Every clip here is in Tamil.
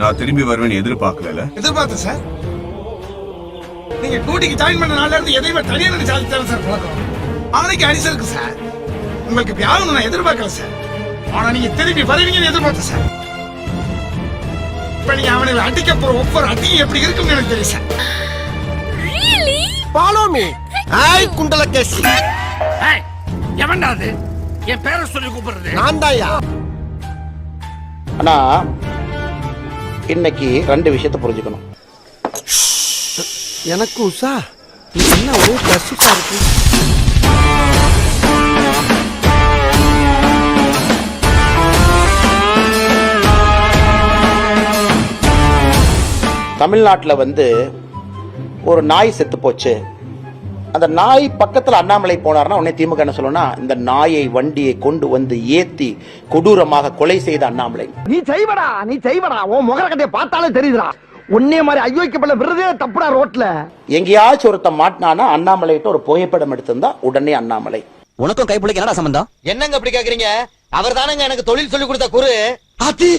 நான் திரும்பி வருவேன்னு எதிர்பார்க்கல எதிர்பார்த்தேன் சார். நீங்க டியூட்டிக்கு ஜாயின் பண்ண நாள்ல இருந்து எதையுமே தனியா நினைச்சு அதுதான் சார் பழக்கம். ஆணைக்கு அரிசி இருக்கு சார். உங்களுக்கு இப்படி ஆகணும் நான் எதிர்பார்க்கல சார். ஆனா நீங்க திரும்பி வருவீங்கன்னு எதிர்பார்த்தேன் சார். இப்ப நீங்க அவனை அடிக்க போற ஒவ்வொரு அடியும் எப்படி இருக்கும்னு எனக்கு தெரியும் sir. Follow me hi Kundalakesi எவன்டா அது? என் பேரை சொல்லி கூப்பிடுறது. நான் தான்யா ஆனா இன்னைக்கு ரெண்டு விஷயத்தை புரிஞ்சுக்கணும். எனக்கு உஷா என்ன ஒரே கசிப்பா இருக்கு? தமிழ்நாட்டில் வந்து ஒரு நாய் செத்து போச்சு. அந்த நாய் பக்கத்துல அண்ணாமலை போனார்னா உடனே திமுக என்ன சொல்லணும்னா இந்த நாயை வண்டியை கொண்டு வந்து ஏத்தி கொடூரமாக கொலை செய்த அண்ணாமலை. நீ செய்வடா நீ செய்வடா. உன் முகர கதையை பார்த்தாலே தெரியுதுடா. உன்னே மாதிரி ஐயோக்கப்பட விருதே தப்புடா ரோட்ல. எங்கேயாச்சும் ஒருத்தன் மாட்டினானா அண்ணாமலைகிட்ட ஒரு புகைப்படம் எடுத்திருந்தா உடனே அண்ணாமலை. உனக்கும் கைப்புள்ளைக்கு என்னடா சம்பந்தம்? என்னங்க அப்படி கேக்குறீங்க? அவர் தானங்க எனக்கு தொழில் சொல்லி கொடுத்த குரு.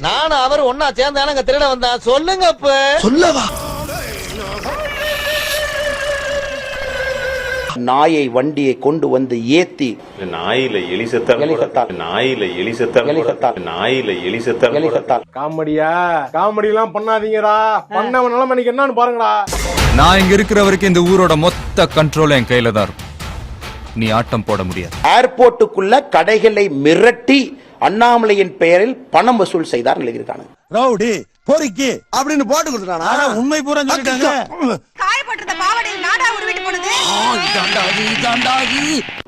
நானும் அவர் ஒன்னா சேர்ந்தானங்க திருட வந்தேன் சொல்லுங்க அப்ப. சொல்லவா? நாயை வண்டியை கொண்டு வந்து ஏத்தி நாயில எலி செத்தால் எலி கூட- செத்தால். நாயில எலி செத்தால் எலி கூட- செத்தால். நாயில எலி செத்தால் கூட- எலிசத்தால். காமெடியா? காமெடி எல்லாம் பண்ணாதீங்கடா. பண்ணவன் நிலைமை இன்னைக்கு என்னன்னு பாருங்கடா. நான் இங்க இருக்கிற வரைக்கும் இந்த ஊரோட மொத்த கண்ட்ரோல் என் கையில தான் இருக்கும். நீ ஆட்டம் போட முடியாது. ஏர்போர்ட்டுக்குள்ள கடைகளை மிரட்டி அண்ணாமலையின் பெயரில் பணம் வசூல் செய்தார் எழுதியிருக்காங்க. ரவுடி பொறுக்கி அப்படின்னு போட்டு கொடுத்துட்டானா? உண்மை பூரா சொல்லிட்டாங்க. காயப்பட்டிருந்த பாவாடையில் நாடா உருவிட்டு போனது.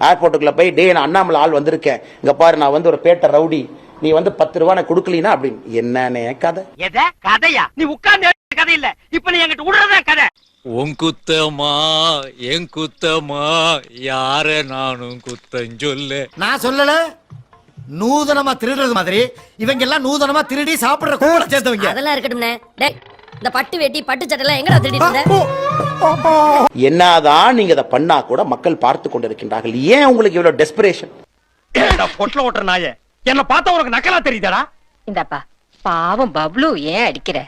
ஏர்போர்ட்டுக்குள்ள போய் டே நான் அண்ணாமலை ஆள் வந்திருக்கேன். இங்க பாரு நான் வந்து ஒரு பேட்டை ரவுடி. நீ வந்து பத்து ரூபா நான் கொடுக்கலீனா? அப்படின்னு. என்னன்னே கதை. எத? கதையா? நீ உட்கார்ந்து கதை இல்ல. இப்ப நீ என்கிட்ட விடுறதா கதை? உன் குத்தமா என் குத்தமா யார நானும் குத்தம் சொல்லு. நான் சொல்லல. நூதனமா திருடுறது மாதிரி. இவங்க எல்லாம் நூதனமா திருடி சாப்பிடுற கூட சேர்த்தவங்க. அதெல்லாம் இருக்கட்டும்னே டேய் இந்த பட்டு வேட்டி பட்டு சட்டெல்லாம் எங்கடா திருடிட்டு இருந்த? என்னதான் நீங்க அதை பண்ணா கூட மக்கள் பார்த்து கொண்டிருக்கின்றார்கள். ஏன் உங்களுக்கு இவ்வளவு டெஸ்பிரேஷன் பொட்டில ஓட்டுற நாய? என்ன பார்த்தா உனக்கு நக்கலா தெரியுதாடா? இந்தாப்பா பாவம் பப்ளு ஏன் அடிக்கிற?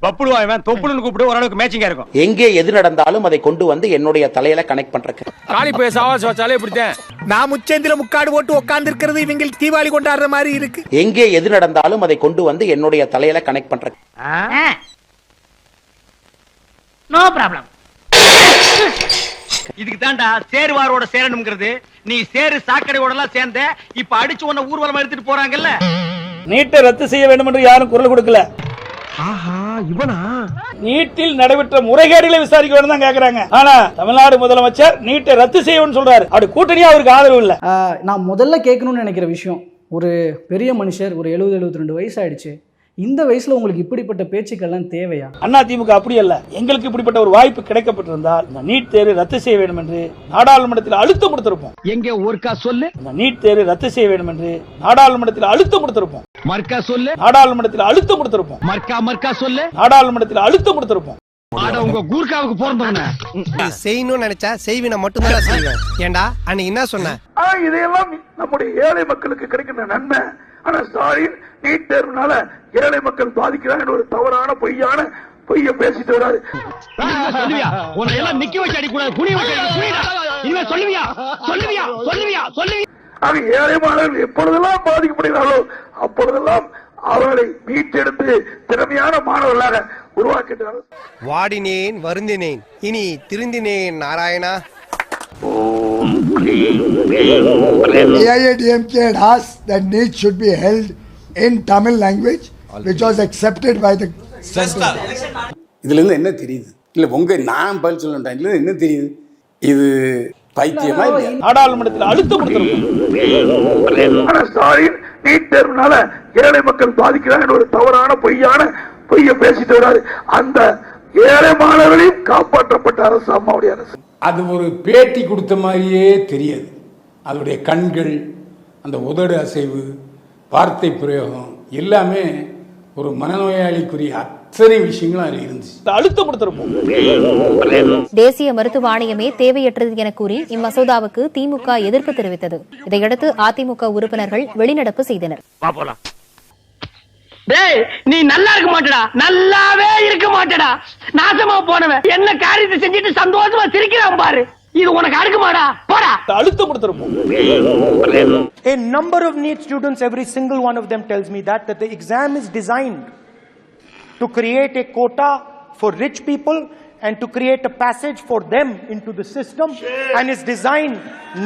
பப்புடுவா இவன்? தொப்புளுன்னு கூப்பிட்டு ஓரளவுக்கு மேட்சிங்கா இருக்கும். எங்கே எது நடந்தாலும் அதை கொண்டு வந்து என்னுடைய தலையில கனெக்ட் பண்றேன் காளி போய் சாவாசி வச்சாலே இப்படித்தான். நான் முச்சேந்தில முக்காடு போட்டு உட்கார்ந்து இருக்கிறது இவங்களுக்கு தீபாவளி கொண்டாடுற மாதிரி இருக்கு. எங்கே எது நடந்தாலும் அதை கொண்டு வந்து என்னுடைய தலையில கனெக்ட் பண்றேன் நோ ப்ராப்ளம் இதுக்கு தான்டா சேருவாரோட சேரணுங்கிறது நீ சேரு சாக்கடையோட எல்லாம் சேர்ந்த இப்ப அடிச்சு உன்ன ஊர்வலமா எடுத்துட்டு போறாங்கல்ல? நீட்டை ரத்து செய்ய வேண்டும் என்று யாரும் குரல் கொடுக்கல. ஆஹா இவனா? நீட்டில் நடைபெற்ற முறைகேடுகளை விசாரிக்க வேண்டும் தான் கேக்குறாங்க. ஆனா தமிழ்நாடு முதலமைச்சர் நீட்டை ரத்து செய்யணும்னு சொல்றாரு. அப்படி கூட்டணியா அவருக்கு ஆதரவு இல்ல. நான் முதல்ல கேட்கணும்னு நினைக்கிற விஷயம் ஒரு பெரிய மனுஷர் ஒரு எழுபது எழுபத்தி ரெண்டு வயசு ஆயிடுச்சு இந்த வயசுல உங்களுக்கு இப்படிப்பட்ட பேச்சுக்கள்லாம் தேவையா? அண்ணா திமுக அப்படி அல்ல. எங்களுக்கு இப்படிப்பட்ட ஒரு வாய்ப்பு கிடைக்கப்பட்டிருந்தால் இந்த நீட் தேர்வு ரத்து செய்ய வேண்டும் என்று நாடாளுமன்றத்தில் அழுத்தம் கொடுத்திருப்போம். எங்க ஒருக்கா சொல்லு. இந்த நீட் தேர்வு ரத்து செய்ய வேண்டும் என்று நாடாளுமன்றத்தில் அழுத்தம் கொடுத்திருப்போம். மர்க்கா சொல்லு. நாடாளுமன்றத்தில் அழுத்தம் கொடுத்திருப்போம். மர்க்கா மர்க்கா சொல்லு. நாடாளுமன்றத்தில் அழுத்தம் கொடுத்திருப்போம். உங்க கூர்க்காவுக்கு பிறந்தவன. செய்யணும்னு நினைச்சா செய்வின மட்டும் தான் செய்வேன் ஏண்டா அன்னைக்கு என்ன சொன்ன? இதையெல்லாம் நம்முடைய ஏழை மக்களுக்கு கிடைக்கின்ற நன்மை. ஆனா ஸ்டாலின் நீட் தேர்வுனால ஏழை மக்கள் பாதிக்கிறாங்க ஒரு தவறான பொய்யான பொய்ய பேசிட்டு வராரு. சொல்லுவியா? உன்னை எல்லாம் நிக்க வச்சு அடி கூடாது குனி வச்சு அடி குனிடா இனிமே சொல்லுவியா? சொல்லுவியா? சொல்லுவியா? சொல்லுவியா ஆக ஏழை மாணவர்கள் எப்பொழுதெல்லாம் பாதிக்கப்படுகிறார்களோ அப்பொழுதெல்லாம் அவர்களை மீட்டெடுத்து திறமையான மாணவர்களாக உருவாக்கின்றார்கள் வாடினேன் வருந்தினேன். இனி திருந்தினேன் Narayana. AIADMK had asked that NEET should be held in Tamil language, which was accepted by the central. இதுல இருந்து என்ன தெரியுது? இல்ல உங்க நான் பதில் சொல்லட்டேன் இதுல இருந்து என்ன தெரியுது? இது பைத்தியமா நாடாளுமன்றத்தில் அழுத்தம் ஸ்டாலின் நீட் தேர்வுனால ஏழை மக்கள் பாதிக்கிறாங்க. ஒரு தவறான பொய்யான பொய்ய பேசிட்டு வராரு. அந்த ஏழை மாணவர்களையும் காப்பாற்றப்பட்ட அரசு அம்மாவுடைய அரசு. அது ஒரு பேட்டி கொடுத்த மாதிரியே தெரியாது. அதோடைய கண்கள் அந்த உதடு அசைவு வார்த்தை பிரயோகம் எல்லாமே ஒரு மனநோயாளிக்குரிய அத்தனை விஷயங்களும் அதில் இருந்துச்சு. அழுத்தம் கொடுத்திருப்போம் தேசிய மருத்துவ ஆணையமே தேவையற்றது என கூறி இம்மசோதாவுக்கு திமுக எதிர்ப்பு தெரிவித்தது. இதையடுத்து அதிமுக உறுப்பினர்கள் வெளிநடப்பு செய்தனர். டேய் நீ நல்லா இருக்க மாட்டடா நல்லாவே இருக்க மாட்டடா நாசமா போனவன் என்ன காரியத்தை செஞ்சுட்டு சந்தோஷமா சிரிக்கிறான் பாரு இது உனக்கு அடுக்குமாடா போடா அழுத்தம் கொடுத்துருப்போம் A number of NEET students, every single one of them tells me that, that the exam is designed to create a quota for rich people and to create a passage for them into the system and is designed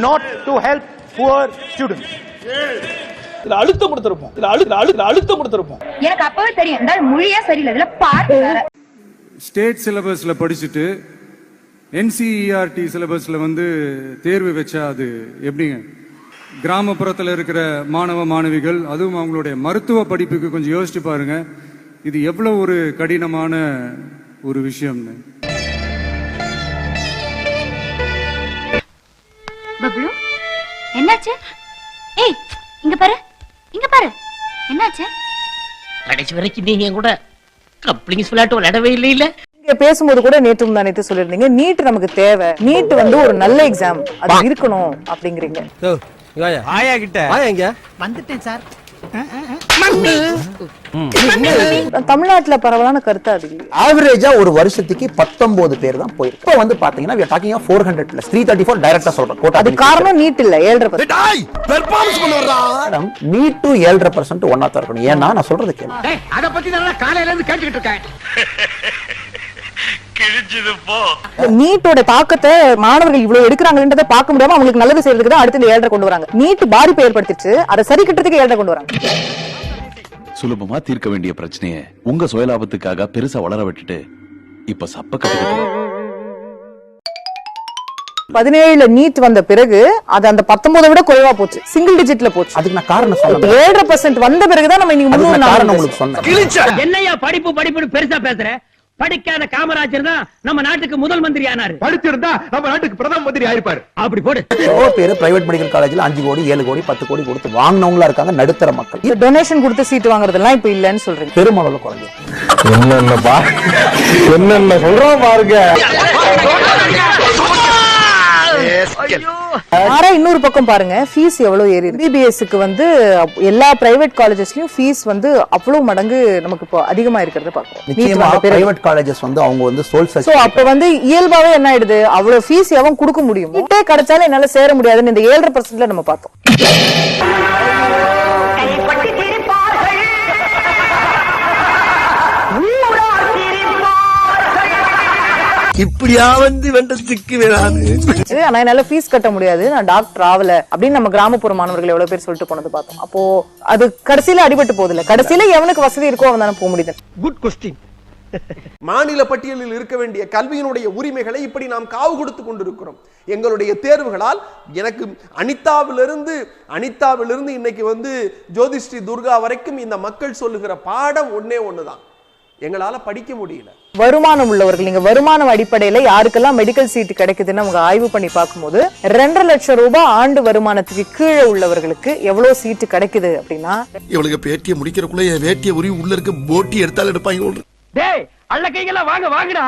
not to help poor students. இதுல அழுத்தம் கொடுத்துருப்போம். இதுல அழு இதுல அழு அழுத்தம் கொடுத்துருப்போம். எனக்கு அப்பவே தெரியும். இந்த மொழியே சரியில்லை. இதுல வேற. ஸ்டேட் சிலபஸ்ல படிச்சுட்டு என்சிஇஆர்டி சிலபஸ்ல வந்து தேர்வு வச்சா அது எப்படிங்க? கிராமப்புறத்தில் இருக்கிற மாணவ மாணவிகள் அதுவும் அவங்களுடைய மருத்துவ படிப்புக்கு கொஞ்சம் யோசிச்சு பாருங்க. இது எவ்வளவு ஒரு கடினமான ஒரு விஷயம்னு. பப்ளு என்னாச்சு? ஏய் இங்க பாரு. இங்க பாரு. என்னாச்சு? கடைசி வரைக்கும் நீங்க கூட கப்ளிங்ஸ் விளையாட்டு விளையாடவே இல்லை இல்ல நீங்க பேசும்போது கூட நேற்று முந்தானத்து சொல்லிருந்தீங்க நீட் நமக்கு தேவை. நீட் வந்து ஒரு நல்ல எக்ஸாம் அது இருக்கணும் அப்படிங்கிறீங்க. ஆயா கிட்ட. ஆயா எங்க வந்துட்டேன் சார். தமிழ்நாட்டுல பரவலான கருத்து அது. ஆவரேஜா ஒரு வருஷத்துக்கு பத்தொன்பது பேர் தான் போயிருக்கு. இப்போ வந்து பாத்தீங்கன்னா we are talking of 400 plus. 334 டைரக்டா சொல்றேன் கோட்டா அது காரணம் நீட் இல்ல ஏழரை. மேடம் நீட் டு ஏழரை பர்சன்ட் ஒன்னா தான் இருக்கணும். ஏன்னா நான் சொல்றது கேளு. டேய் அத பத்தி நான் காலையில இருந்து கேட்டுக்கிட்டு இருக்கேன். நீட்டோட தாக்கத்தை மாணவர்கள் இவ்வளவு எடுக்கிறாங்கன்றத பார்க்க முடியாம அவங்களுக்கு நல்லது செய்யறதுக்கு தான் அடுத்து இந்த ஏழரை கொண்டு வராங்க. நீட் பாதிப்பை ஏற்படுத்திச்சு அதை சரி கட்டுறதுக்கு ஏழரை கொண்டு வராங்க. சுலபமா தீர்க்க வேண்டிய பிரச்சனைய உங்க சுயலாபத்துக்காக பெருசா வளர விட்டுட்டு இப்ப சப்ப கட்டுக்கிட்டு பதினேழுல நீட் வந்த பிறகு அது அந்த பத்தொன்பதை விட குறைவா போச்சு. சிங்கிள் டிஜிட்ல போச்சு. அதுக்கு நான் காரணம் சொல்றேன் ஏழரை பர்சன்ட் வந்த பிறகுதான் நம்ம இன்னைக்கு முன்னூறு காரணம் உங்களுக்கு சொன்னேன். என்னையா படிப்பு படிப்புன்னு பெருசா பேசுற? படிக்காத காமராஜர் தான் நம்ம நாட்டுக்கு முதல் மந்திரி ஆனாரு படிச்சிருந்தா நம்ம நாட்டுக்கு பிரதம மந்திரி ஆயிருப்பாரு. அப்படி போடு. எவ்வளவு பேர் பிரைவேட் மெடிக்கல் காலேஜ்ல அஞ்சு கோடி ஏழு கோடி பத்து கோடி கொடுத்து வாங்கினவங்களா இருக்காங்க நடுத்தர மக்கள். இது டொனேஷன் கொடுத்து சீட் வாங்குறதெல்லாம் இப்ப இல்லன்னு சொல்றீங்க. பெருமளவுல குறைஞ்சு என்னென்ன என்னென்ன சொல்றோம் பாருங்க. ஆனா இன்னொரு பக்கம் பாருங்க ஃபீஸ் எவ்வளவு ஏறி இருக்கு? பிபிஎஸ்க்கு வந்து அப்- எல்லா பிரைவேட் காலேஜஸ்லயும் ஃபீஸ் வந்து அவ்வளவு மடங்கு நமக்கு இப்போ அதிகமா இருக்கிறத பிறகு. பிரைவேட் காலேஜஸ் வந்து அவங்க வந்து சோல் சோ அப்ப வந்து இயல்பாவே என்ன ஆயிடுது? அவ்வளவு ஃபீஸ் எவன் கொடுக்க முடியும் நீட்டே கிடைச்சாலும் என்னால சேர முடியாதுன்னு இந்த ஏழரை பர்சன்ட்ல நம்ம பார்த்தோம். இப்படியா வந்து வெண்ட சிக்கு வேணாது இது ஆனா என்னால ஃபீஸ் கட்ட முடியாது. நான் டாக்டர் ஆகல அப்படின்னு நம்ம கிராமப்புற மாணவர்கள் எவ்வளவு பேர் சொல்லிட்டு போனது பார்த்தோம். அப்போ அது கடைசியில அடிபட்டு போகுது இல்ல கடைசியில எவனுக்கு வசதி இருக்கோ அவன் தானே போக முடியுது. குட் கொஸ்டின் மாநில பட்டியலில் இருக்க வேண்டிய கல்வியினுடைய உரிமைகளை இப்படி நாம் காவு கொடுத்து கொண்டிருக்கிறோம். எங்களுடைய தேர்வுகளால் எனக்கு அனிதாவிலிருந்து அனிதாவிலிருந்து இன்னைக்கு வந்து ஜோதிஸ்ரீ துர்கா வரைக்கும் இந்த மக்கள் சொல்லுகிற பாடம் ஒண்ணே ஒண்ணுதான். எங்களால படிக்க முடியல. வருமானம் உள்ளவர்கள் நீங்க வருமானம் அடிப்படையில யாருக்கெல்லாம் மெடிக்கல் சீட் கிடைக்குதுன்னு அவங்க ஆய்வு பண்ணி பார்க்கும்போது ரெண்டரை லட்சம் ரூபாய் ஆண்டு வருமானத்துக்கு கீழே உள்ளவர்களுக்கு எவ்வளவு சீட்டு கிடைக்குது அப்படின்னா இவளுக்கு பேட்டியை முடிக்கிறக்குள்ள என் வேட்டியை உரி உள்ள இருக்க போட்டி எடுத்தாலும் எடுப்பாங்க டேய் அள்ள கைகளா வாங்க வாங்கடா.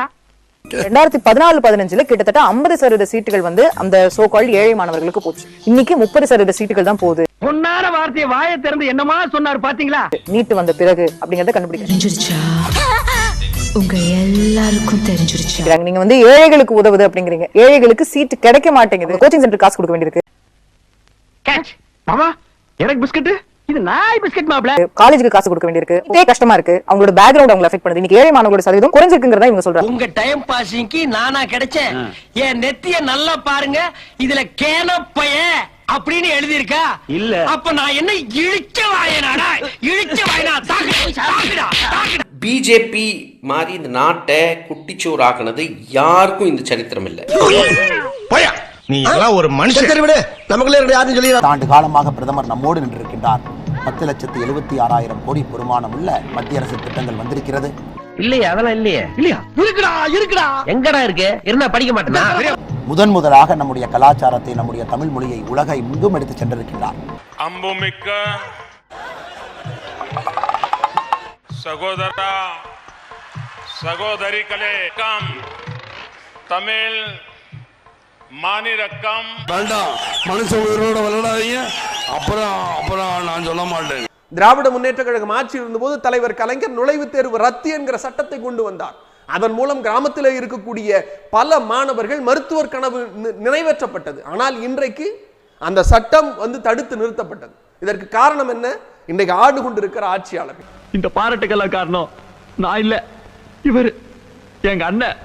ரெண்டாயிரத்தி பதினாலு பதினஞ்சுல கிட்டத்தட்ட ஐம்பது சதவீத சீட்டுகள் வந்து அந்த சோகால் ஏழை மாணவர்களுக்கு போச்சு. இன்னைக்கு முப்பது சதவீத சீட்டுகள் தான் போகுது. பொன்னான வார்த்தையை வாயை திறந்து என்னமா சொன்னாரு பாத்தீங்களா? நீட் வந்த பிறகு அப்படிங்கறத தெரிஞ்சிருச்சா உங்க எல்லாருக்கும் தெரிஞ்சிருச்சா? நீங்க வந்து ஏழைகளுக்கு உதவுது அப்படிங்கிறீங்க. ஏழைகளுக்கு சீட் கிடைக்க மாட்டேங்குது. கோச்சிங் சென்டர் காசு கொடுக்க வேண்டியிருக்கு. கேட்ச் மாமா எனக்கு பிஸ்கட் இது நாய் பிஸ்கட் மாப்ள. காலேஜுக்கு காசு கொடுக்க வேண்டியிருக்கு. இதே கஷ்டமா இருக்கு. அவங்களோட பேக்ரவுண்ட் அவங்களை அஃபெக்ட் பண்ணுது. இன்னைக்கு ஏழை மாணவர்களோட சதவீதம் குறைஞ்சிருக்குங்கிறதா இவங்க சொல்றாங்க. உங்க டைம் பாசிங்க்கு நானா கிடைச்சேன். என் நெத்திய நல்லா பாருங்க. இதுல கேனப்பைய அப்படின்னு எழுதியிருக்கா? இல்ல. அப்ப நான் என்ன இழிச்ச வாயனாடா? இழிச்ச வாயனா? தாக்குடா தாக்குடா. பிஜேபி மாதிரி இந்த நாட்டை குட்டிச்சோறு ஆக்குனது யாருக்கும் இந்த சரித்திரம் இல்ல. நீ எல்லாம் ஒரு மனுஷன். விடு. நமக்குள்ளே யாரும் சொல்லி ஆண்டு காலமாக பிரதமர் நம்மோடு நின்றிருக்கின்றார். பத்து லட்சத்து எழுபத்தி ஆறாயிரம் கோடி பெருமானம் உள்ள மத்திய அரசு திட்டங்கள் வந்திருக்கிறது. இல்லையா அதெல்லாம் இல்லையே. இல்லையா? இருக்குடா இருக்குடா. எங்கடா இருக்கு? இருந்தா படிக்க மாட்டேனா? முதன் முதலாக நம்முடைய கலாச்சாரத்தை நம்முடைய தமிழ் மொழியை உலகை எங்கும் எடுத்து சென்றிருக்கின்றார். அம்புமிக்க சகோதர சகோதரிகளே கம். தமிழ் மாநிலக்கம் வேண்டாம் மனுஷ உயிரோட விளையாடாதீங்க. அப்புறம் அப்புறம் நான் சொல்ல மாட்டேன். திராவிட முன்னேற்ற கழகம் ஆட்சி இருந்தபோது தலைவர் கலைஞர் நுழைவுத் தேர்வு ரத்து என்கிற சட்டத்தை கொண்டு வந்தார். அதன் மூலம் கிராமத்தில் இருக்கக்கூடிய பல மாணவர்கள் மருத்துவர் கனவு நிறைவேற்றப்பட்டது. ஆனால் இன்றைக்கு அந்த சட்டம் வந்து தடுத்து நிறுத்தப்பட்டது. இதற்கு காரணம் என்ன? இன்றைக்கு ஆண்டு கொண்டிருக்கிற ஆட்சியாளர்கள். இந்த பாராட்டுக்கெல்லாம் காரணம் நான் இல்ல. இவர் எங்க அண்ணன்.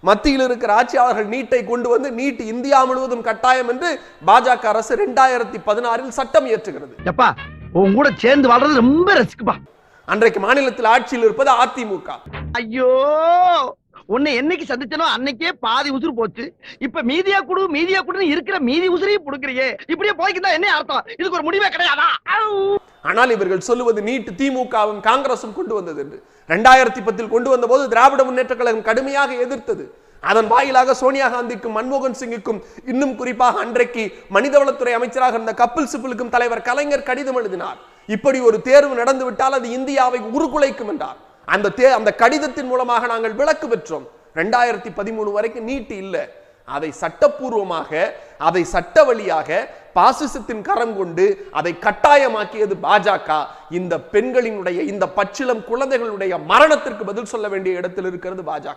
மத்தியில் இருக்கிற ஆட்சியாளர்கள் நீட்டை கொண்டு வந்து நீட் இந்தியா முழுவதும் கட்டாயம் என்று பாஜக அரசு இரண்டாயிரத்தி பதினாறில் சட்டம் இயற்றுகிறது. எப்பா உன் கூட சேர்ந்து வாழ்றது ரொம்ப ரசிக்குப்பா அன்றைக்கு மாநிலத்தில் ஆட்சியில் இருப்பது அதிமுக. ஐயோ! உன்னை என்னைக்கு சந்திச்சனோ அன்னைக்கே பாதி உசுறு போச்சு. இப்ப மீதியா குடு மீதியா குடுன்னு இருக்கிற மீதி உசுரையும் புடுக்குறியே இப்படியே போய்க்கிட்டா என்ன அர்த்தம்? இதுக்கு ஒரு முடிவே கிடையாதா? ஆனால் இவர்கள் சொல்லுவது நீட் திமுகவும் காங்கிரசும் கொண்டு வந்தது என்று. ரெண்டாயிரத்தி பத்தில் கொண்டு வந்த போது திராவிட முன்னேற்ற கழகம் கடுமையாக எதிர்த்தது. அதன் வாயிலாக சோனியா காந்திக்கும் மன்மோகன் சிங்குக்கும் இன்னும் குறிப்பாக அன்றைக்கு மனிதவளத்துறை அமைச்சராக இருந்த கப்பல் சிபிலுக்கும் தலைவர் கலைஞர் கடிதம் எழுதினார். இப்படி ஒரு தேர்வு நடந்து விட்டால் அது இந்தியாவை உருகுலைக்கும் என்றார். அந்த தே அந்த கடிதத்தின் மூலமாக நாங்கள் விளக்கு பெற்றோம். ரெண்டாயிரத்தி பதிமூணு வரைக்கும் நீட் இல்லை. அதை சட்டப்பூர்வமாக அதை சட்ட வழியாக பாசிசத்தின் கரம் கொண்டு அதை கட்டாயமாக்கியது பாஜக. இந்த பெண்களினுடைய இந்த பச்சிலம் குழந்தைகளுடைய மரணத்திற்கு பதில் சொல்ல வேண்டிய இடத்தில் இருக்கிறது பாஜக.